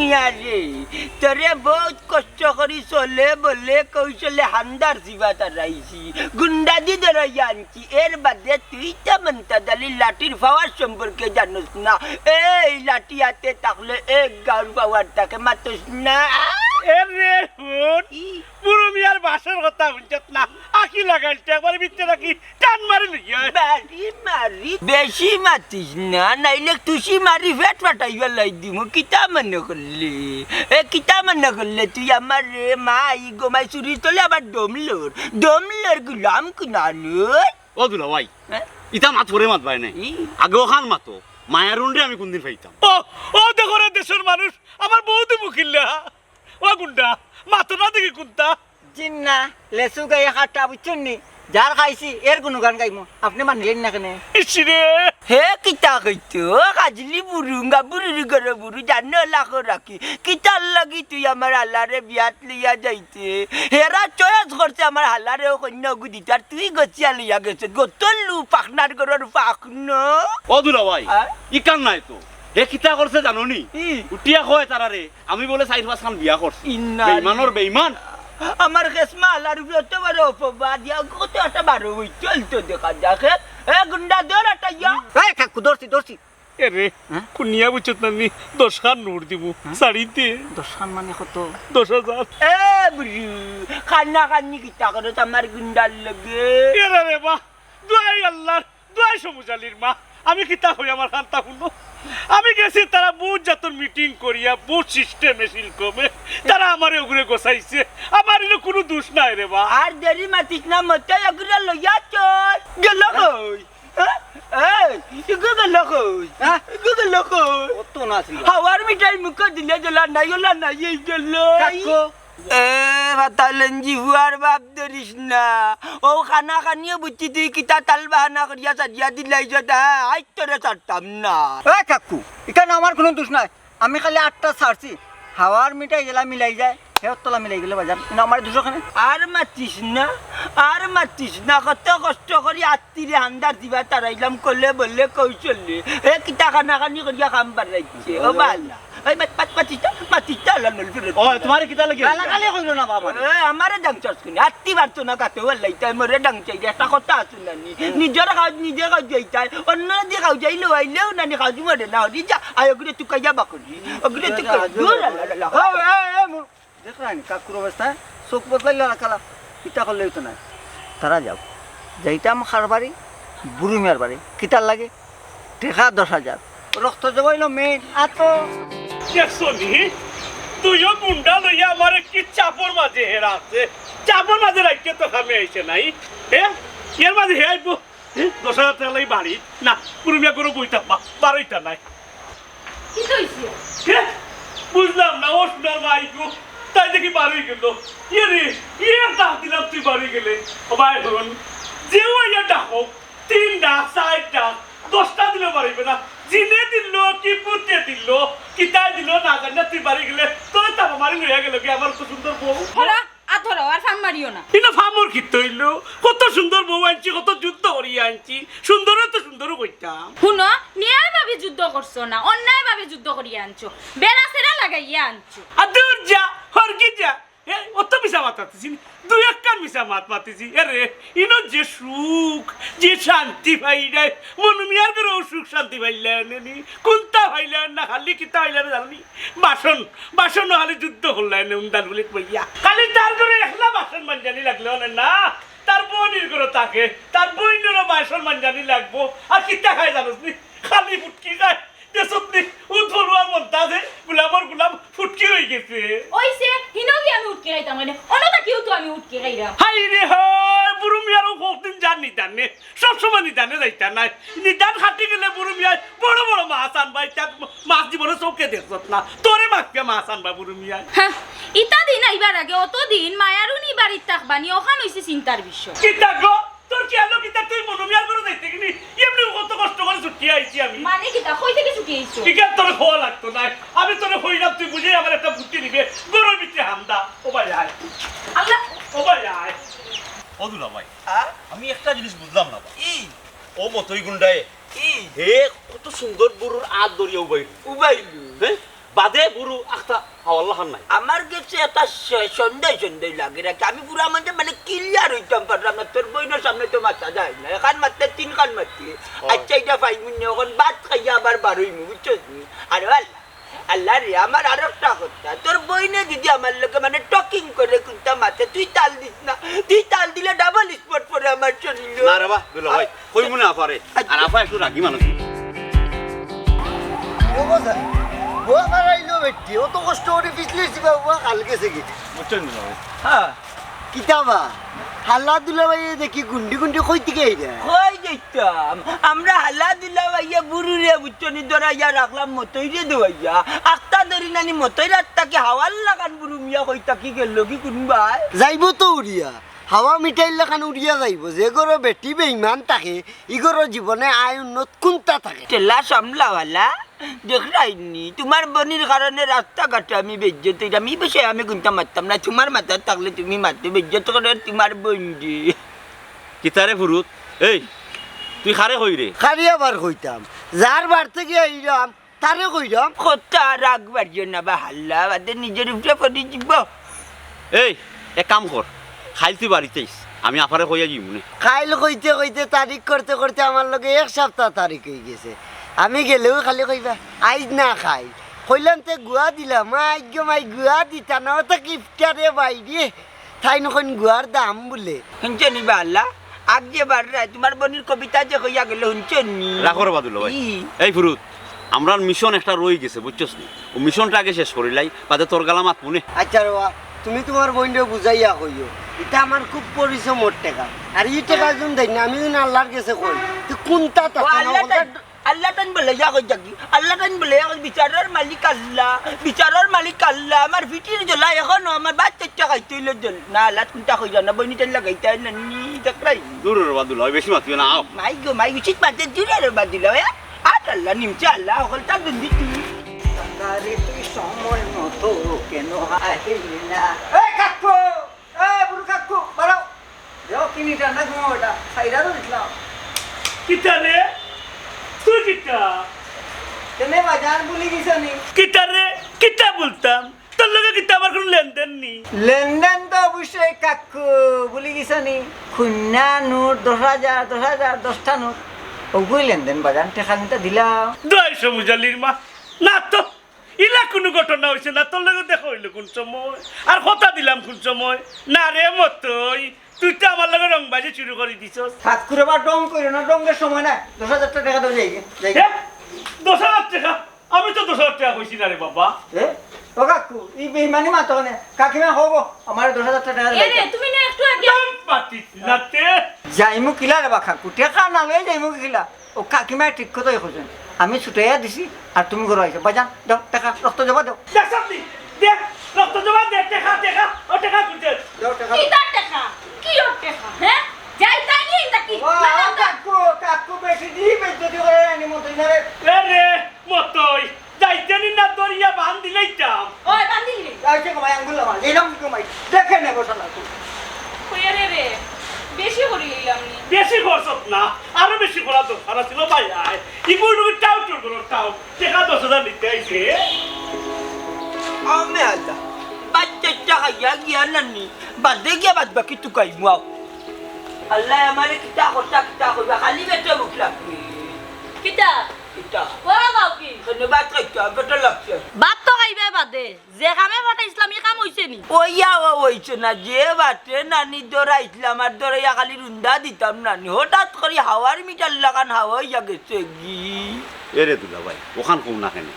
গুরু মিয়া তোরে বহুত কষ্ট করি চলে বলে কৌশলে হান্দার জিবা তারাইছি গুন্ডা দি ধরাই আনছি। এর বাদে তুই তেমন দালি লাঠির পাওয়ার সম্পর্কে জানোস না। এই লাঠি হাতে থাকলে এক গাউর পাওয়ার তাকে মাতোস না। এর হুন পুরো মিয়ার বাসের কথা শুনছত না? আখি লাগাইছে একবার ভিতরে রাখি টান মারি লিয়া বাড়ি মারি বেশি মাতিস না নাইলে তুষি মারি ফেট ফাটাইবা লাই দিমু কিতা মনে করলে? এ কিতা মনে করলে? তুই আমার রে মা ই গোমাই চুরি তোলে আবার দমলোর দমলোর গুলাম কুনানুর ও দুলা ভাই ইটা মাত করে মাত ভাই নাই। আগে ওখান মাতো মায়ারুন রে আমি কোনদিন পাইতাম ও ও দেখো রে দেশের মানুষ আমার বহুত মুখিল্লা। ও গুন্ডা মাতো না দেখি কুন্তা চিন্না লেসু গাই হাটা বুঝছেন নি যার খাইছি এর কোনো গান গাইমো। আপনি মানিলেন না কেন? ইসিরে হে কিতা কইতো কাজলি বুরুঙ্গা বুরুরি করে বুরু জানো লাখ রাখি। কিতার লাগি তুই আমার হালারে বিয়াত লিয়া যাইতে। হেরা চয়েস করছে আমার হালারে কন্যা গুদি তার তুই গছিয়া লিয়া গেছে। গোতলু পাখনার গরর পাখন। ও দুলা ভাই আ? ই কাম নাই তো। হে কিতা করছে জানো নি ই। উঠিয়া কয় তারারে আমি বলে চাই পাঁচ খান বিয়া করছি ইন্না বেইমানর বেইমান। আমার কেসমা হালার যত বড় অপবাদ ইয়া কত একটা বারো হই চলতো দেখা দেখে এ গুন্ডা দর একটা ইয়া এই কাকু দর্শি দর্শি এ রে? কুনিয়া বুঝছত না নি দশ খান নোট দিব শাড়িতে দর্শন মানে কত? দশ হাজার এ বুড়ি খান্না খান্নি কিতা করে আমার গুন্ডার লগে? এরা রে মা দুয়াই আল্লাহর দুয়াই সমুজালির মা। আমি কিতা হই আমার হান্তা শুনো? আমি গেছি তারা বহুত জাতর মিটিং করিয়া বহুত সিস্টেম এসিল কমে তারা আমার ওগুলো গোসাইছে আমার এনে কোনো দোষ নাই রে মা আর দেরি মাতিস না মতে এগুলো লইয়া চল। গেল কই? হ্যাঁ? ছিল হাওয়ার মিঠাই মুখ দিলে জ্বলা নাই ওলা নাই এই গেল। এ, বাতালেন বাপ ধরিস না। ও খানা খানিয়ে বুঝছি তুই কিতা তাল বাহানা করিয়া সাজিয়া দিলাই যেটা আজ তোরে ছাড়তাম না। এ, কাকু, এখানে আমার কোনো দোষ নাই। আমি খালি আটটা ছাড়ছি। হাওয়ার মিঠাই গেলা মিলাই যায়। হের তলা মিলাই গেলে বাজার। কিন্তু আমার দোষ ওখানে আর মাতিস না আর মাতিস না কত কষ্ট করি আত্মীরে হান্দার দিবা তারাইলাম করলে বললে কৌশলে এ কিতা খানা খানি করিয়া খাম পারাইছে ও বালা। এই মাত মাত মাতিস না মাতিস না আল্লাহ নল ফিরে ও তোমার কিতা লাগে? গালাগালি কইলো না বাবা। এ আমারে ডাংচাস কিনি আত্মী পারতো না কাতে ওলাই তাই মরে ডাংচাই একটা কথা আছে না নি নিজের খাও নিজে খাও যাইতাই অন্য দিয়ে খাও যাইলে আইলেও না নি খাও মরে না হরি যা। আয় ওগুলো তুই কাইয়া বাকরি। তুই দেখ রানি কাকুর অবস্থায় চোখ বদলাইল করলে তো নাই তারা যাও। যাইতাম খার বাড়ি বুড়ি মিয়ার বাড়ি কিতার লাগে? টেকা দশ হাজার রক্ত জগাইল মেন আত। দেখছ নি? তুইও গুন্ডা লইয়া আমার কি চাপর মাঝে হেরা আছে? চাপর মাঝে রাখিয়ে তো খামে আইছে নাই। হে? এর মাঝে হে আইবো? হে, দশ হাজার টাকা লাগি বাড়ি। না পুরুমিয়া করে বইতা বারোইটা নাই। কি কইছে? বুঝলাম না ও সোনার ভাই গো। তাই দেখি বাড়ি গেল। ইয়ে রে ইয়ে ডাক তুই বাড়ি গেলে। ও ভাই হন যে ইয়ে হোক তিন ডাক চার ডাক দশটা দিলে বাড়িবে না। জিনে দিল কি পুতে দিল, কি তাই দিল না জানি তুই বাড়ি গেলে, তোর তাপ মারি লইয়া গেল কি? আমার তো সুন্দর বউ। আর ধরো আর ফাম মারিও না। ইনা ফামর কি তৈল? কত সুন্দর বউ আনছি কত যুদ্ধ করিয়া আনছি। সুন্দরও তো সুন্দরও কইতাম। শুনো ন্যায় ভাবে যুদ্ধ করছ না অন্যায় ভাবে যুদ্ধ করিয়া আনছো। বেড়া সেরা লাগাইয়া আনছো। আর দূর যা হরকি যা। এ, অত মিশা মাতাতেছি দুই একটা মিশা মাত মাতিছি আরে ইনো যে সুখ, যে শান্তি পাইলে মনুমিয়ার করে সুখ শান্তি পাইলেন নি কোনটা পাইলেন না, খালি কিতা পাইলেন জানি বাসন বাসন খালি যুদ্ধ করলেন উন্দান বলে কইয়া খালি তার করে একলা বাসন মানজানি লাগল না। তার বোনের করে তাকে তার বইনেরও বাসন মানজানি লাগবো। আর কিতা খায় জানোস নি? খালি ফুটকি খায়। দেশত নি উঠবৰুৱা মন্তা যে গোলামৰ গোলাম ফুটকি হৈ গেছে। ওইসে হিনো কি আমি উঠকে খাইতাম মানে? অনতা কিউ তো আমি উঠকে খাইরাম হাই রে হয় বুড়ুমি আৰু কতদিন যান নিদানে সব সময় নিদানে যাইতা নাই। নিদান খাটি গেলে বুড়ুমিয়াই বড় বড় মাছ আনবা তাক মাছ জীবনে চৌকে দেখছত না। তোরে মাকে মাছ আনবা বুড়ুমিয়াই হ্যাঁ ইতা দিন আইবার আগে অত দিন মায়ারুনি বাড়ির থাকবানি ওখান হইছে চিন্তার বিষয়। কিতা গো? তোর কি আলো কিতা? তুই মনুমিয়ার করে যাইতে কিনি? এমনি কত কষ্ট করে ছুটি আইছি আমি। মানে কিতা? কই থেকে চুকে আইছো? ঠিক আছে তোর খোয়া লাগতো না। আমি তোরে হইলাম তুই বুঝে আমার একটা বুদ্ধি দিবে। গরুর ভিতরে হামদা। ও ভাই আয়। আল্লাহ। ও ভাই আয়। ও দুলা ভাই আমি একটা জিনিস বুঝলাম না ভাই। ও মতই গুন্ডায়। ই। হে কত সুন্দর বুড়োর আত দরিয়া উবাই উবাইলু। হ্যাঁ বাদে বুড়ু আখতা হাওয়াল্লা খান নাই আমার কাছে একটা সন্দেহ সন্দেহ লাগে রাখি আমি পুরো আমাদের মানে ক্লিয়ার হইতাম পারলাম না তোর বইনের সামনে তো মাথা যায় না এখান মারতে তিন খান মারতে আচ্ছা এটা ফাইমুন এখন বাদ খাইয়া আবার বারোই মু বুঝছস নি আর আল্লাহ আল্লাহ রে আমার আর একটা কথা তোর বইনে যদি আমার লোকে মানে টকিং করে কুন্তা মাথা তুই তাল দিস না তুই তাল দিলে ডাবল স্পট পরে আমার শরীর না রে বা দুলা ভাই কই মনে আপারে আর আপা একটু রাগি মানুষ বেটি অত কষ্ট করে পিছলেছি বাবুয়া কাল গেছে কি? বুঝছেন দুলা হ্যাঁ কিতাবা? হাল্লা দুলা ভাই দেখি গুন্ডি গুন্ডি কই থেকে আইরা কই যাইতাম? আমরা হালা দিলা ভাইয়া বুড়ু রে বুচ্চনি দরাইয়া রাখলাম মতই রে দেওয়াইয়া আত্তা ধরি নানি মতই রাত্তাকে হাওয়াল লাগান বুড়ু মিয়া কইতা কি গেল কি কোনবাই যাইব তো উড়িয়া। হাওয়া মিঠাইর লেখান উড়িয়া যাইব যে গরো বেটি বেইমান থাকে ইগরো জীবনে আয় উন্নত কোনটা থাকে। টেলা সামলাওয়ালা দেখরাইনি তোমার বনির কারণে রাস্তাঘাটে আমি বেজ্জত আমি বসে আমি গুনতে মারতাম না তোমার মাথা থাকলে তুমি মারতে বেজ্জত করে তোমার বন্ডি কিতারে ফুরুত এই তুই খারে কই রে খারি আবার কইতাম যার বার থেকে আইরাম তারে কথা রাগ বাড়িও না বা হাল্লা বাদে নিজের উপরে পড়ে যাব এই এক কাম কর খাইল তুই বাড়িতেইস আমি আপারে কইয়া যাই মনে খাইল কইতে কইতে তারিখ করতে করতে আমার লগে এক সপ্তাহ তারিখ হয়ে গেছে। আমি গেলেও খালি কইবা আইজ না খাই। কইলাম তে গুয়া দিলাম মাই গো মাই গুয়া দিতা না তো কিফটারে বাইরে তাই নখন গুয়ার দাম বলে। শুনছো নি বা আল্লাহ? আগ যে বার তোমার বনির কবিতা যে কইয়া গেল শুনছো নি রাখো রে বাদুল ভাই। এই ফুরুত আমরা মিশন একটা রয়ে গেছে বুঝছস নি ও মিশনটা আগে শেষ করিলাই বাদে তোর গালা মাত মনে। আচ্ছা রবা তুমি তোমার বোনরে বুঝাইয়া কইও। এটা আমার খুব পরিশ্রমর টাকা। আর এই টাকা যোন দেয় না আমি যেন আল্লাহর কাছে কই তুই কোনটা টাকা আল্লাহ টান আল্লাহ বলে যা কই যাকি আল্লাহ টান বলে যা বিচারের মালিক আল্লাহ বিচারের মালিক আল্লাহ। আমার ভিটির জ্বলা এখন আমার বাচ্চা খাইতে হইলে জল না আল্লাহ কোনটা কই জানা বইনি টান লাগাইতে না নি দেখলাই দূর রে বাদুল ভাই বেশি মাতিও না আও। মাই গো মাই উচিত মাতে জুড়ে রে বাদিল আট আল্লাহ নিমছে আল্লাহ ওখান তা দুন্দি তুই আরে তুই সময় মতো কেন আসিলি না? এ কাকু! এ বুড়ো কাকু বাড়াও। যাও কিনিটা না ঘুমাওটা সাইডা তো দিলাম কিতা রে? তুই কিতা? তুমি বাজার বলি গেছো নি? কিতা রে? কিতা বলতাম? তোর লগে কিতা আমার কোনো লেনদেন নি? লেনদেন তো অবশ্যই কাকু বলি গেছো নি। খুন্না নোট দশ হাজার দশ হাজার দশটা নোট। ওগুই লেনদেন বাজার টেকা নিতে দিলাম দয় সমুজালির মা। না তো। ইলা কোনো ঘটনা হয়েছে না? তোর লগে দেখা হইল কোন সময়? আর কথা দিলাম কোন সময়? না রে মতই। তুই তো আমার লগে রংবাজি শুরু করে দিছস। ঠাকুর আবার ডং করো না ডঙ্গের সময় না দশ হাজার টাকা দেবো যাই দশ হাজার টাকা? আমি তো দশ হাজার টাকা কইছি না রে বাবা। ও কাকু এই বেইমানি মাতো না। কাকিমা হব আমার দশ হাজার টাকা তুমি না একটু আগে পাতিস না তে। যাইমু কিলা রে বা কাকু টেকা না লয়ে যাইমু কিলা। ও কাকিমা ঠিক কথাই খুঁজেন আমি ছুটাইয়া দিছি আর তুমি ঘর আইছো। বাজান দাও টাকা, রক্ত জমা দাও। আমারে কিতা কথা কিতা কইবা খালি বেটা মুখ লাগবে কিতা কিতা বড় দাও কি ধন্যবাদ খাইতা বেটা লাগছে বাদ তো খাইবে বাদে যে কামে ফাটা ইসলামী কাম হইছে নি ওইয়া ও হইছে না যে বাটে নানি দৌড়াইছিলাম আর দৌড়াইয়া খালি রুন্দা দিতাম নানি হঠাৎ করে হাওয়ার মিটার লাগান হাওয়া হইয়া গেছে গি এ রে দুলা ভাই ওখান কম না কেন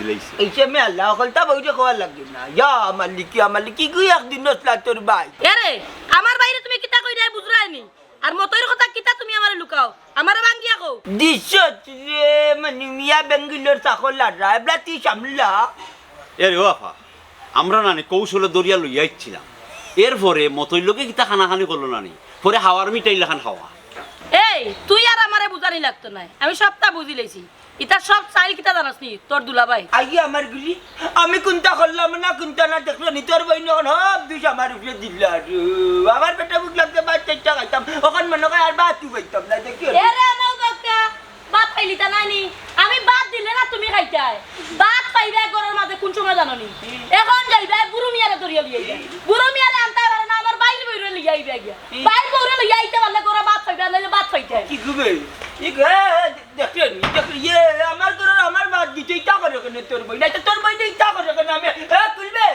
দিলাইছে। মে আল্লাহ কলতা লাগবে না। ইয়া মালিকি আমালিকি গুই একদিন নসলা তোর ভাই। এরে আমার বাইরে তুমি কিতা কই রাই আর কথা কিতা তুমি আমারে লুকাও? আমারে ভাঙ্গিয়া কও। দিশত রে মানে মিয়া বেঙ্গুলোর লাড়া এবলা তুই সামলা। আমরা নানি কৌশলে দরিয়া লইয়া ইচ্ছিলাম এরপরে মতই লোকে কিতা খানাখানি করল নানি? পরে হাওয়ার মিটাই লাখান হাওয়া। এই তুই আর আমারে বুঝানি লাগতো না আমি সবটা বুঝি লইছি। ইতা সব চাইল কিতা জানাস নি? তোর দুলাভাই। আই আমার গুলি। আমি কোনটা করলাম না কোনটা না দেখল নি? তোর বই নখন সব দুষ আমার উপরে দিলা। আমার পেটে বুক লাগতে বাচ্চা খাইতাম ওখান মনে হয় আর বাতু পাইতাম না দেখি এরে নাও কাকা বাদ পাইলি তা নানি আমি বাদ দিলে না তুমি খাইতাই। বাদ পাইবে জানো নি? এখন যাইবে বুড়ো মিয়ারে ধরিয়া লিয়ে বুড়ো মিয়ারে আনতে পারে না আমার বাইরে বইরে লিয়ে আইবে গিয়া। বাইরে বইরে লিয়ে আইতে পারলে করে ভাত খাইবে নাহলে ভাত খাইতে কি গুবে ই গে? দেখলেন ইয়ে আমার ঘরের আমার বাদ দিতে ইটা করে কেন? তোর বই না তোর বই দিয়ে ইটা করে কেন? আমি এ খুলবে?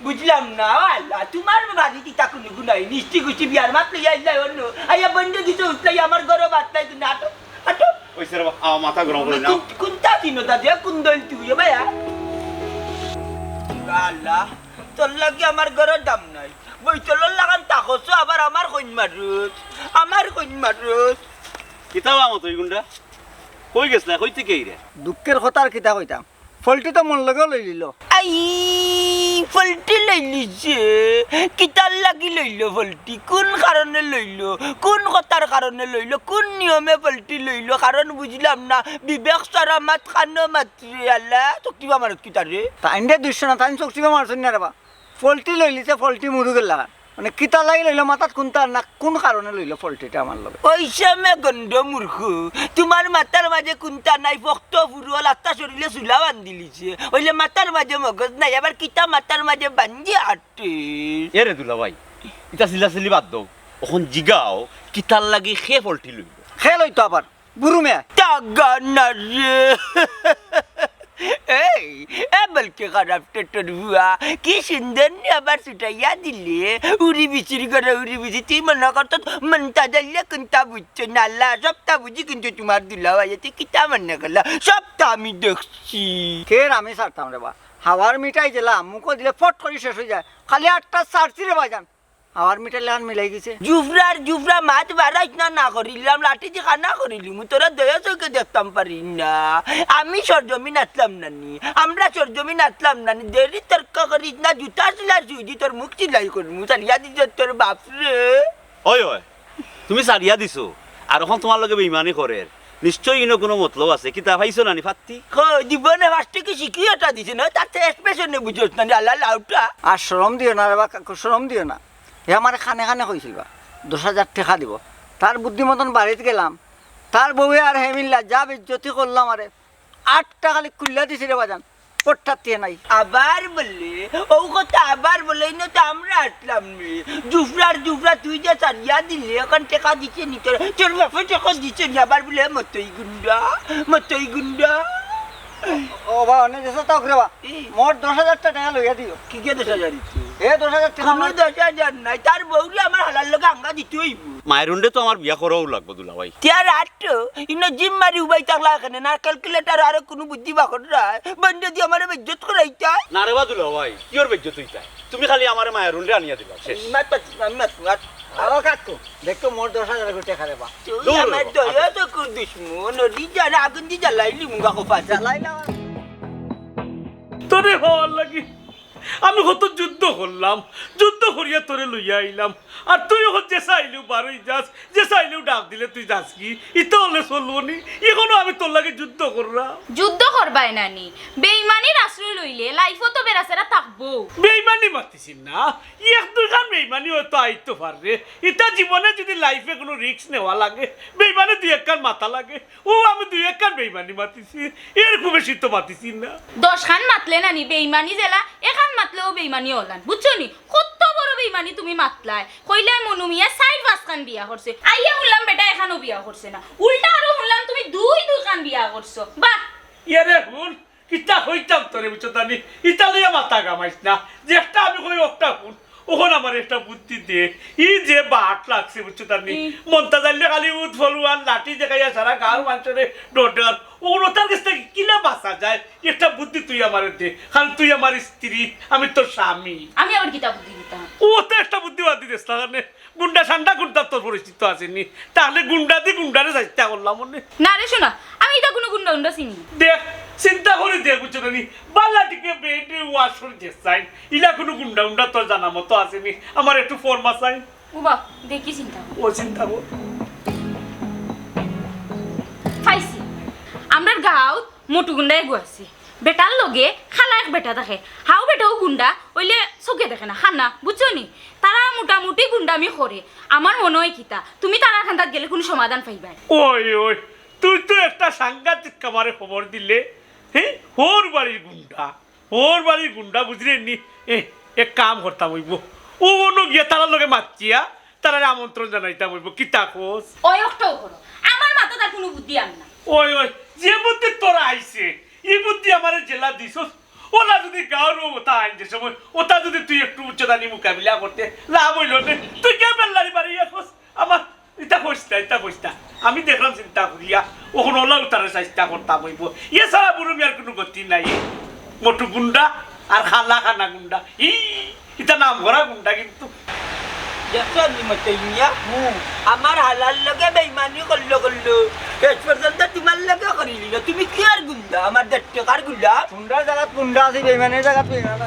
বুঝলাম না আল্লাহ তোমার বাড়ি ইটা কোনো গুনাই নিশ্চি গুছি বিয়ার মাত্র অন্য। আইয়া বন্ধ দিতে উঠলাই আমার ঘরে বাদ নাই তুমি আটো আটো। ওই স্যার আমার মাথা গরম করে কোন- কোনটা চিনো দাদা কোন দল তুই ভাইয়া? আল্লাহ তোর লাগে আমার ঘরের দাম নাই। বই তোর লাগান তাকছো আবার আমার কইন মারুস আমার কইন মারুস কিতাব আমত ওই গুন্ডা কই গেছ না কই থেকে রে দুঃখের কথা আর কিতা কইতাম। ফলটি তো মন লগেও লই লিল। আই ফলটি লইলিছে কিতার লাগি লইল ফলটি। কোন কারণে লইল? কোন কথার কারণে লইল? কোন নিয়মে ফলটি লইল? কারণ বুঝলাম না। বিবেক সারা মাত খানো মাত্রে আল্লাহ তো কিবা মারত কিতারে তাইন দুইশো না তাইন চকচিবা মারছেন না রেবা ফলটি লই লিছে ফলটি মুরুগের লাগান মানে কিতা লাগি লইল মাথাত কোনটা না কোন কারণে লইল ফলটিটা আমার লগে ওইসামে গন্ধ মূর্খ তোমার মাথার মাঝে কুন্তা নাই ভক্ত ফুরুয়া লাত্তা শরীরে চুলা বান্ধি লিছে ওইলে মাথার মাঝে মগজ নাই আবার কিতা মাথার মাঝে বান্ধি আটে এ রে দুলা ভাই ইটা চিল্লা চিল্লি বাদ দাও। ওখন জিগাও কিতার লাগি সে ফলটি লইল। খেয়ে লইতো আবার বুড়ু মেয়া। টাগানা রে এই বলকে খারাপ টেটর হুয়া কি সুন্দর আবার ছুটাইয়া দিলে? উড়ি বিচিরি করে উড়ি বিচি তুই মনে করতো মনটা দিলে কোনটা বুঝছ নাল্লা সবটা বুঝি কিন্তু তোমার দুলা তুই কিতা মনে করলা? সবটা আমি দেখছি। খের আমি ছাড়তাম রে বা। হাওয়ার মিঠাই দিলাম মুখো দিলে ফট করে শেষ হয়ে যায়। খালি আটটা ছাড়ছি রে বাজান হাওয়ার মিঠাই লেখান মিলাই গেছে। জুফরার জুফরা মাছ বাড়াইছ না না করিলাম লাঠি যে খানা করিলিম তোরা দয়া চোখে দেখতাম পারি না। আমি সরজমি নাচলাম নানি আমরা সরজমি নাচলাম নানি দেরি তর্ক করিস না জুতা সিলাই সুইজি তোর মুখ সিলাই করমু সারিয়া দিছ তোর বাপরে ওই ওই তুমি সারিয়া দিছো আর এখন তোমার লগে বেইমানি করে। নিশ্চয়ই ইনো কোনো মতলব আছে কিতা পাইছো নানি ফাত্তি? জীবনে ফার্স্টে কি শিখিয়েটা দিছে না তাতে এক্সপ্রেশনে বুঝোস না আল্লাহ লাউটা। আর সরম দিও না রে বা কাকু দিও না। এ আমার খানে খানে কইছিল বা দশ হাজার টাকা দিব। তার বুদ্ধি মতন বাড়িতে গেলাম, তার বউয়ে আর হেমিল্লা যা বেজ্জতি করলাম আরে আট টাকা খালি কুল্লা দিছি রে বাজান নাই। আবার বললে, ও কথা আবার বলে আমরা এখন গুন্ডা। ও বা অনেক দেশে তাও রে বা। মোট দশ হাজার টাকা লইয়া দিও। কি কে দশ হাজার এ দশ হাজার টাকা কোনো দশ হাজার নাই। তার বউরে আমার হালার লোক আঙ্গা দিতে হইব। তো আমার বিয়া করাও লাগবো দুলা ভাইতিয়ার আট ইনো জিম মারি উবাই থাকলা এখানে। না ক্যালকুলেটার আর কোনো বুদ্ধি বাকর রায় বন্ধ দিয়ে আমার বেজ্জত করাইতা না রে বা দুলা ভাই কিওর বেজ্জ তুই তাই তুমি খালি আমার মায়ের উন্ডে আনিয়া দিবা শেষ। মাত মাত মাত। আরও কাকু দেখতো মোট দশ হাজার টাকা বা তুই আমার দয়া তো কর দুশ্মন নদী জানা আগুন দিয়ে জ্বালাইলি মুগা কোপা জ্বালাইলাম। তোরে হওয়ার লাগি। আমি কত যুদ্ধ করলাম যুদ্ধ করিয়া তোরে লইয়া আইলাম। আর তুই এখন যে চাইলেও বারোই যাস যে চাইলেও ডাক দিলে তুই যাস কি? ইতো হলে চলবো নি। এখনও আমি তোর লাগে যুদ্ধ করলাম। যুদ্ধ করবাই নানি। বেইমানির আশ্রয় লইলে লাইফও তো বেড়াচেরা থাকব। বেইমানি মাতিছি না। এক দুইখান বেইমানি হয়তো আইতো পারবে ইটা জীবনে যদি লাইফে কোনো রিস্ক নেওয়া লাগে বেইমানি দুই একখান মাথা লাগে। ও আমি দুই একখান বেইমানি মাতিছি। এর খুব বেশি তো মাতিছি না। দশ খান মাতলে নানি বেইমানি জেলা এখান মাতলেও বেইমানি হলান বুঝছ নি? কত বড় বেইমানি তুমি মাতলাই। কইলাই মনু মিয়া সাইড পাঁচ বিয়া করছে আইয়া শুনলাম বেটা এখানো বিয়া করছে না। উল্টা আরও শুনলাম তুমি দুই দুখান বিয়া করছ বাহ ইয়ারে হুন ইটা হইতাম তোরে বুঝছ তানি ইটা লইয়া মাথা গামাইস না। যেটা আমি কই হুন ওখন আমার একটা বুদ্ধি দে। ই যে বাট লাগছে বুঝছ তানি মনটা জানলে খালি উঠ ফলুয়ান লাঠি দেখাইয়া সারা গাঁর মানুষের ডর ওগুলো তার কাছ থেকে কিনা বাঁচা যায়? একটা বুদ্ধি তুই আমার দে। কারণ তুই আমার স্ত্রী আমি তোর স্বামী। আমি আবার বুদ্ধি দিতাম? ও তো একটা বুদ্ধিবাদ দিতেছ তাহলে গুন্ডা ঠান্ডা গুন্ডার তোর পরিচিত আসেনি তাহলে গুন্ডা দি গুন্ডারে যাইতে করলাম না রে শোনা আমি এটা কোনো গুন্ডা গুন্ডা চিনি দেখ চিন্তা করে দেখ বুঝছ না বাল্লাটিকে বেডে ওয়াশ করে যে সাইন। ইলা কোনো গুন্ডা উন্ডা তোর জানা মতো আসেনি। আমার একটু ফর্মা সাইন। ও বাপ দেখি চিন্তা ও চিন্তা কর। পাইছি আমরার গাঁও মোটু গুন্ডা এগু বেটার লগে খালা এক বেটা দেখে হাও বেটাও গুন্ডা ওইলে চোখে দেখে না। খানা বুঝছ নি? তারা মোটামুটি গুন্ডামি করে। আমার মনে হয় কিতা তুমি তারা খান্দাত গেলে কোনো সমাধান পাইবাই। ওই ওই তুই তো একটা সাংঘাতিক কামারে খবর দিলে। হ্যাঁ হোর বাড়ির গুন্ডা ওর বাড়ির গুন্ডা বুঝলেন নি? এ এক কাম করতাম হইব। ও অন্য গিয়ে তারার লগে মাতছিয়া তারা আমন্ত্রণ জানাইতাম হইব। কি তাকোস ওই একটাও করো। আমার মাথাটা কোনো বুদ্ধি আন না। ওই ওই যে বুদ্ধি তোরা আইছে এই বুদ্ধি আমার জেলা দিছ ওরা যদি গাঁর ওটা আইন যে সময় ওটা যদি তুই একটু উচ্চতা নিয়ে মোকাবিলা করতে লাভ হইল তুই কে বেল্লারি বাড়ি আমার ইটা কইস না ইটা কইস না। আমি দেখলাম চিন্তা করিয়া ওখানে ওলাও উতারে চেষ্টা করতাম হইব। ইয়ে ছাড়া বুড়ো মিয়ার কোনো গতি নাই। মোটু গুন্ডা আর খালা খানা গুন্ডা। ই এটা নাম ভরা গুন্ডা কিন্তু। আমার হালাল লগে বেইমানি করল করল। শেষ পর্যন্ত তোমার লগে করি নিল। তুমি কি আর গুন্ডা? আমার দেড় টাকার গুন্ডা। গুন্ডার জায়গাত গুন্ডা আছে বেইমানের জায়গাত বেইমান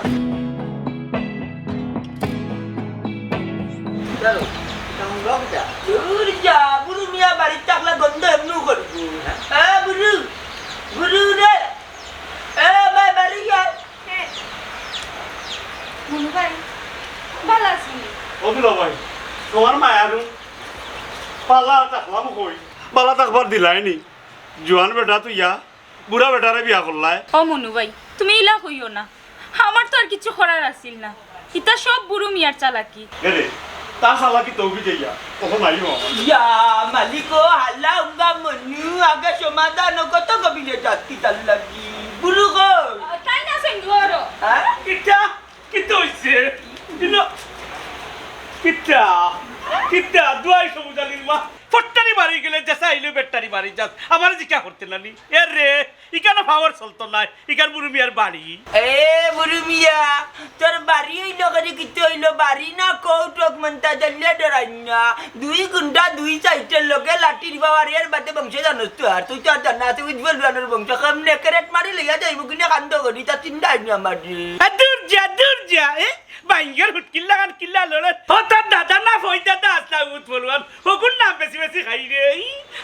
দূর যা বুড়ু মিয়া বাড়ির থাকলে গন্ধ এমনি করব বুড়ু বুড়ু রে এ ভাই বাড়ি যা মনু ভাই ভালো আছি অদুলা ভাই তোমার মায়ারু পালা তাকলাম কই পালা তাকবার দিলাই নি জোয়ান বেটা তুই ইয়া বুড়া বেটারে বিয়া করলাই ও মনু ভাই তুমি ইলা কইও না আমার তো আর কিছু করার আছিল না ইতা সব বুড়ো মিয়ার চালাকি তা সালা কি তৌবি যাইয়া কখন আইও ইয়া মালিকো হাল্লা উঙ্গা মনু আগে সমাধান কত কবিলে লাগি। বুড়ু গো। তাই না সেঙ্গরো হ্যাঁ? কিটা? কিটা হইছে? দিন কিটা? কিটা? দুয়াই সমুজালির মা। ফট্টারি বাড়ি গেলে জেসা আইলে বেট্টারি বাড়ি যাস আমার জিকা করতে নানি এ রে ইকানো পাওয়ার চলতো নাই ইকার বুড়ি মিয়ার বাড়ি? এ বুড়ু মিয়া তোর বাড়ি হইল করে কিতে হইল বাড়ি না কৌটক মন্তা জানলে ডরাই না দুই গুন্ডা দুই সাইটের লোকে লাঠির বাবার এর বাদে বংশ জানোস তো আর তুই তো আর জানা তুই উজ্জ্বল রানের বংশ কেমনে কেরেট মারি লইয়া যাইব কিনে কান্দ করি তা চিন্তা আইনি আমার দূর যা দূর যা এ বাইঙ্গের হুটকিল্লা গান কিল্লা লড়ে ও তার দাদা না ফই দাদা আসলা উত বলবান হকুন না বেশি বেশি খাই রে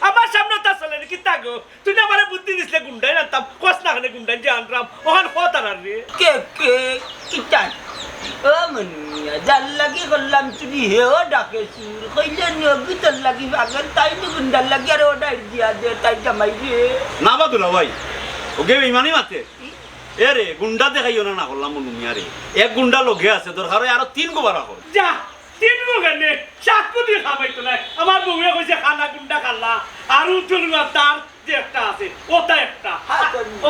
আমার সামনে তা চলে কি তাগো তুই না আমারে বুদ্ধি দিছিলে গুন্ডাই রান্তাম কস না খানে গুন্ডাই যে আনরাম ওখান কতার আর রে কে কে ও মনিয়া জাল লাগি করলাম চুরি হেও ডাকে সুর কইলে নিয়োগি তোর লাগি? বাগান তাই তো গুন্ডার লাগি আর ওটা দিয়া দে তাই জামাই রে। না বা দুলা ভাই ওকে বেইমানি মাতে। এ রে গুন্ডা দেখাইও না না করলাম মনুমিয়া রে। এক গুন্ডা লগে আছে দরকার হয় আরও তিন গোবার কর যা তিন গানে চাকু দিয়ে খাবাই তো নাই। আমার বউয়ে কইছে খানা গুন্ডা খাল্লা আর উঠল তার যে একটা আছে ওটা একটা।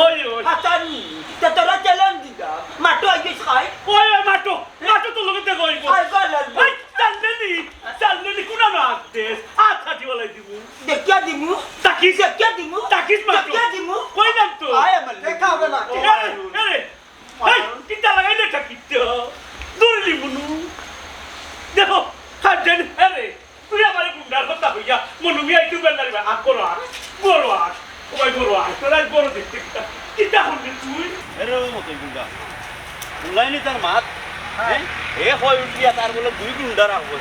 ওই ওই। হাতানি। তা তোরা চ্যালেঞ্জ দিদা মাটো আইস খাই। ওই ওই মাটো মাটো তো লোকে দেখো আই গলার ওই চালনেনি চালনেনি কোনা রাখতে হাত হাতি বলাই দিব দেখিয়া দিমু। তাকিস? দেখিয়া দিমু। তাকিস মাটো। দেখিয়া দিমু। কই নাম তো? আয় আমার দেখা হবে না। আরে আরে এই কিটা লাগাই দে তাকিস তো দূরলি মুনু। দেখো হাজান আরে তুই আমার গুন্ডার কথা হইয়া মনু মিয়া একটু বেলারি আ করো আর করো আর ওই করো আর তোরা করো দেখতে কিটা হলি তুই। এর মতো গুন্ডা গুন্ডাইনি তার মাত? হ্যাঁ? এ হয় উঠিয়া তার বলে দুই গুন্ডা রাখব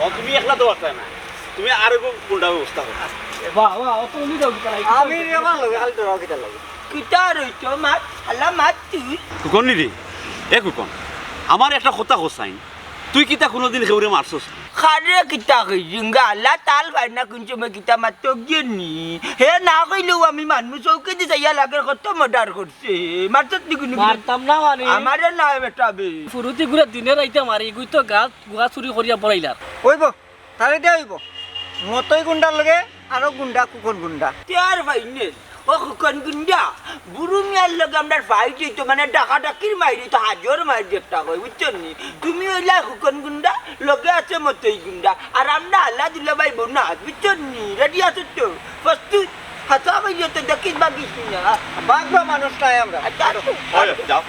ও তুমি একলা না তুমি আরও গুন্ডা ব্যবস্থা করো আমি আমার লগে খালি তোরা কিটা লাগে। কিটা রইতো মাত মাত তুই। কুকন নি রে এ কুকন আমার একটা কথা কোসাইন তুই কিতা কোনোদিন কেউরে মারছস খারে কিটা কইজুঙ্গা আল্লাহ তাল ভাইনা কুঞ্চু মে কিটা মাতো গিনি হে না কইলেও আমি মানুষ চৌকে দিছে ইয়া লাগে কত মর্ডার করছে মারছত নি কোনো মারতাম না মানে আমারে না বেটাবে ফুরুতি ঘুরে দিনে রাইতে মারি গুই তো গাছ গুয়া চুরি করিয়া পড়াইলার হইব তাহলে দিয়ে হইব মতই গুন্ডার লগে আরও গুন্ডা কুকন গুন্ডা তেয়ার ভাইনে ও খুকন গুন্ডা বুড়ু মিয়ার লগে আমরা ফাইট হইতো মানে ডাকা ডাকির মাইরি তো হাজর মাইর একটা কই বুঝছেন নি? তুমি ওইলা খুকন গুন্ডা লগে আছে মতই গুন্ডা আর আমরা আল্লাহ দিল্লা ভাই বোন না বুঝছেন নি? রেডি আছো তো? প্রস্তুত হাতা ভাই তো দেখিস বাগিস না বাঘবা মানুষ নাই আমরা। আচ্ছা আটো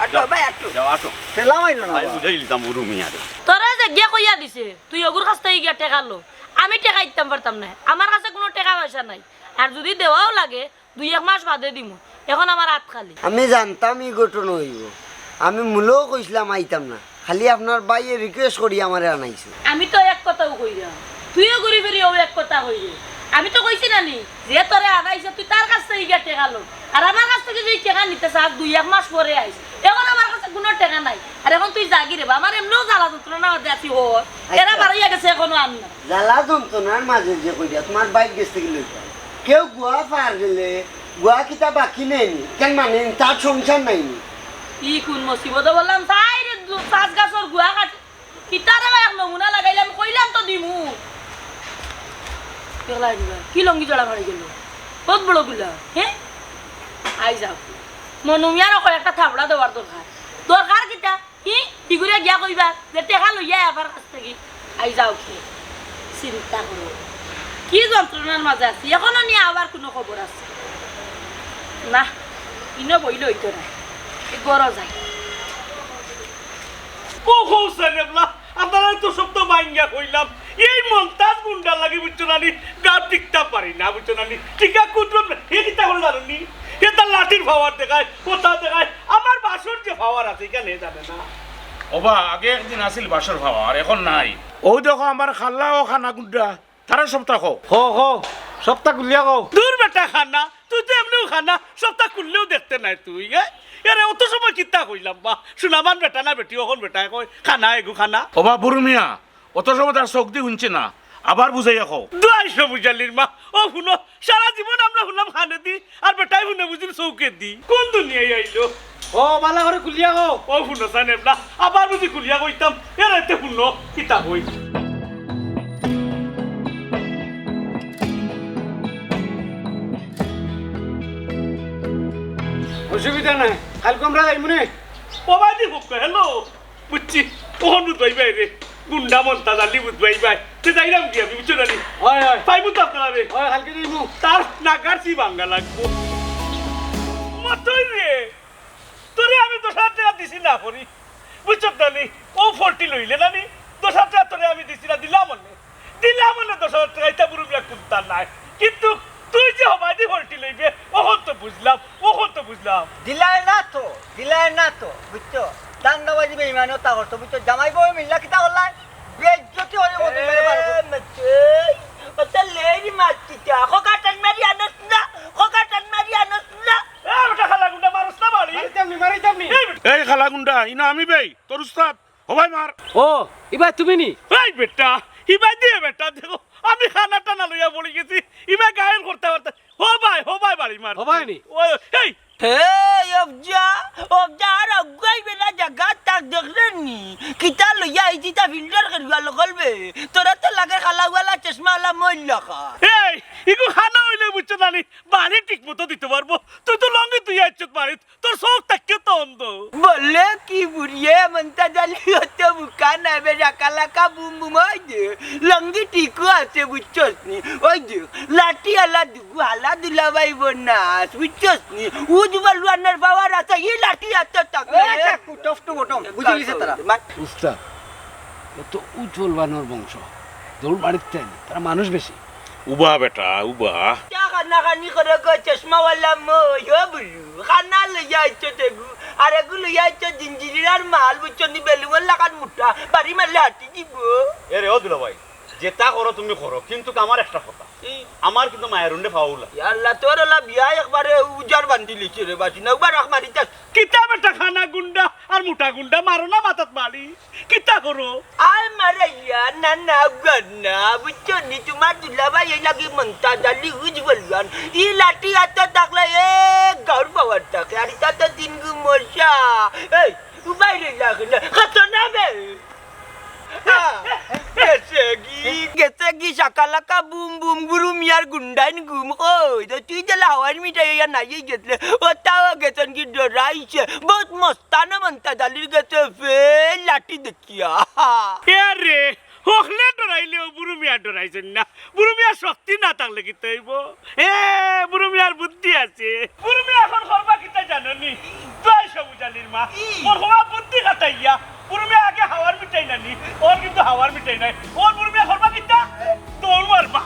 আটো ভাই আটো যাও আসো। ঠেলা মাইল না বুঝাই দিতাম উরু মিয়া তোরা যে গিয়া কইয়া দিছে তুই অগুর কাছ থেকে গিয়া টেকা লো। আমি টেকা দিতাম পারতাম না। আমার কাছে কোনো টাকা পয়সা নাই। আর যদি দেওয়াও লাগে দুই এক মাস বাদে দিমু। এখন আমার হাত খালি। আমি জানতাম এই ঘটনা হইব। আমি মূলেও কইছিলাম আইতাম না। খালি আপনার বাইয়ে রিকোয়েস্ট করি আমারে আনাইছে। আমি তো এক কথাও কই না। তুইও ঘুরি ফিরি ও এক কথা কই আমি তো কইছি না নি যে তোরে আনাইছে তুই তার কাছ থেকে গিয়া টেকা লো। আর আমার কাছ থেকে যদি টেকা নিতে চাস দুই এক মাস পরে আইস। এখন আমার কাছে কোনো টেকা নাই। আর এখন তুই জাগি রে আমার এমনিও জ্বালা যন্ত্রণা দেখাতি হ এরা বাড়াইয়া গেছে এখনও আন না। জ্বালা যন্ত্রণার মাঝে যে কইরা তোমার বাইক গেছ থেকে লইতা কেউ গুয়া পার গেলে, গুয়া কিতা বাকি নেয়নি কেন মানে তার সংসার নাইনি ই কোন মুসিবতে বললাম তাই পাঁচ গাছর গুয়া কাট। কিতারে এক নমুনা লাগাইলাম, কইলাম তো দিমু। কি লঙ্গি জড়া মারি গেল? বহুত বড়গুলা? হ্যাঁ আই যাও মনুমিয়ার একটা থাবড়া দেওয়ার দরকার দরকার কিতা? কি ইগুরে গিয়া কইবা যে টেকা লইয়া আবার কাছ থেকে। আই যাও কি চিন্তা করো কি যন্ত্রণার মাঝে আছি? এখনও নিয়ে আবার কোনো খবর আছে? না ইনো বইলে হইতো না গড় যায়। আপনারা তো সব তো বাইঙ্গা কইলাম। এই মন্তাজ গুন্ডা লাগি বুঝছ নানি গা টিকতা পারি না বুঝছ নানি। টিকা কুটুম হে কিতা হল জানি হে তার লাঠির পাওয়ার দেখায় কোথা দেখায় আমার বাসর যে পাওয়ার আছে কেন জানে না। ওবা আগে একদিন আছিল বাসর ভাবা আর এখন নাই। ও দেখো আমার খাল্লা ও খানা গুড্ডা তারা সপ্তাহ হো হো সপ্তাহ গুলিয়া কও দূর বেটা খানা তুই তো এমনিও খানা সপ্তাহ খুললেও দেখতে নাই তুই এরে অত সময় কিতা কইলাম বা শুনামান বেটা না বেটি অকল বেটা কই খানা এগু খানা। ওবা বুরুমিয়া অত সময় তার চোখ দি শুনছে না আবার বুঝাইয়া কও দুয়াইশো বুঝালির মা ও শুনো সারা জীবন আমরা শুনলাম খানে দি আর বেটাই শুনে বুঝিল চৌকে দি। কোন দুনিয়ায় আইলো? ও বালা করে গুলিয়া কও ও শুনো সানেব না আবার বুঝি কুলিয়া কইতাম এর এতে শুনো কিতা কই? অসুবিধা নাই। কালকে আমরা যাইমু নে বাবা দি হোক হ্যালো। বুঝছি ওহনু দইবাই রে। গুন্ডা মন্তা জালি বুঝবাই বাই তে যাইলাম কি আমি বুঝছ জানি? হয় হয়। পাইবো তো আপনারা রে। হয় কালকে যাইমু। তার নাগারছি বাঙ্গা লাগবো। মাতই রে। তোরে আমি হাজার টাকা দিছি না করি বুঝছ নানি ও ফোরটি লইলে নানি দশ হাজার তোরে আমি দিছি না দিলাম মনে দিলাম দশ হাজার টাকা এটা বুড়ুমিয়া কুত্তা নাই। কিন্তু তুই যে দি ফোরটি লইবে ওহন তো বুঝলাম ওহন তো বুঝলাম। দিলাই না তো দিলাই না তো বুঝছ? দান্দাবাজি বেইমানও তা করতো বুঝছ? জামাই বউ মিল্লা কিতা করলাই বেজ্জতি হয়ে মতো মেরে করতো। ওটা লেরি মারছিটা খোকাটান মারি আনস না খোকাটান মারি আনস না। এ বেটা খালা গুন্ডা মানুষ না বাড়ি মারিতামনি মারিতামনি এই বেটা- এই খালা গুন্ডা ইনা আমি বেই তোর উস্তাদ হবাই মার। ও এবার তুমি নি? এই বেটা ইবাই দিয়ে বেটা দেখো। আমি খানা টানা লইয়া বলি গেছি ইমা গায়ন করতে পারতে হো ভাই হো ভাই বাড়ি মার হবাই নি? ওই এই হে অবজা অবজা আর অগাই বেলা জায়গা তাক দেখলেন নি? কিতা লইয়া আইছি তা ফিল্টার করিবা লগলবে তোরা তো লাগে খালাওয়ালা চশমাওয়ালা মইল্লা খা এই ইগো খানা হইলে বুঝছ নানি বাড়ি ঠিক মতো দিতে পারব। তুই তো লঙ্গি তুই আইছত বাড়িত তোর চোখ তাকিয়ে তো অন্ধ। বলে কি বুড়িয়ে মনটা জালি হতে বুকা না বেজা কালাকা বুম বুম ওই যে লঙ্গি টিকু আছে বুঝছস নি ওই যে লাঠি আলা দুগু হালা দুলা ভাই বোনাস বুঝছস নি উজবাল ওয়ানার পাওয়ার আছে এই লাঠি আছে তাকে। এই টু বটম, বুঝে তারা। উস্তাদ তো উজ্জ্বল বানর বংশ দৌড় বাড়িতে তারা মানুষ বেশি। উবা বেটা উবা খানা খানি করে চশমাওয়ালা বুলু খানা লইয়া আইছো তেগু আর এগু লইয়া আইছো জিঞ্জিরির মাল বুঝছ নি বেলুন লাগান মুঠা বাড়ি মারলে হাঁটি দিব এ রে ও দিল ভাই যেটা করো তুমি করো কিন্তু আমার একটা কথা আমার কিন্তু মায়ের উন্ডে ফাউলা। আল্লাহ তোর ওলা বিয়া একবারে উজার বান্ধি লিখছে রে বাসি। না উবার রাখ মারি যাস কিতা বেটা খানা গুন্ডা আর মোটা গুন্ডা মারো না মাথাত মারি কিতা করো? আয় মারে ইয়া না না গন্না বুঝছ নি? তোমার দুলাভাই এই লাগি মন্তা জালি উজ বলবান ই লাঠি হাতে থাকলে এ গাউর পাওয়ার থাকে। আর এটা তো দিন গু মশা এই উবাই রে লাগলে কত নামে। গেছে কি গেছে কি সাকালাকা বুম বুম গুরু মিয়ার গুন্ডাইন গুম ওই তো তুই যে লাওয়ার মিঠাই নাই গেছলে ও তাও গেছেন কি ডরাইছে বহুত মস্তানা মন্তা জালির গেছে ফে লাঠি দেখিয়া রে হকলে ডরাইলে বুড়ুমিয়া ডরাইছেন না। বুড়ুমিয়া শক্তি না থাকলে কি তৈব? এ বুড়ুমিয়ার বুদ্ধি আছে। বুড়ো এখন সর্বা কিতা জাননি? তাই জানির মা। ওর হওয়া বুদ্ধি কাটাইয়া বুড়ুমিয়া আগে হাওয়ার মিটাই নানি ওর কিন্তু হাওয়ার মিটাই নাই। ওর বুড়ুমিয়া সর্বা কিতা? তোর মারবা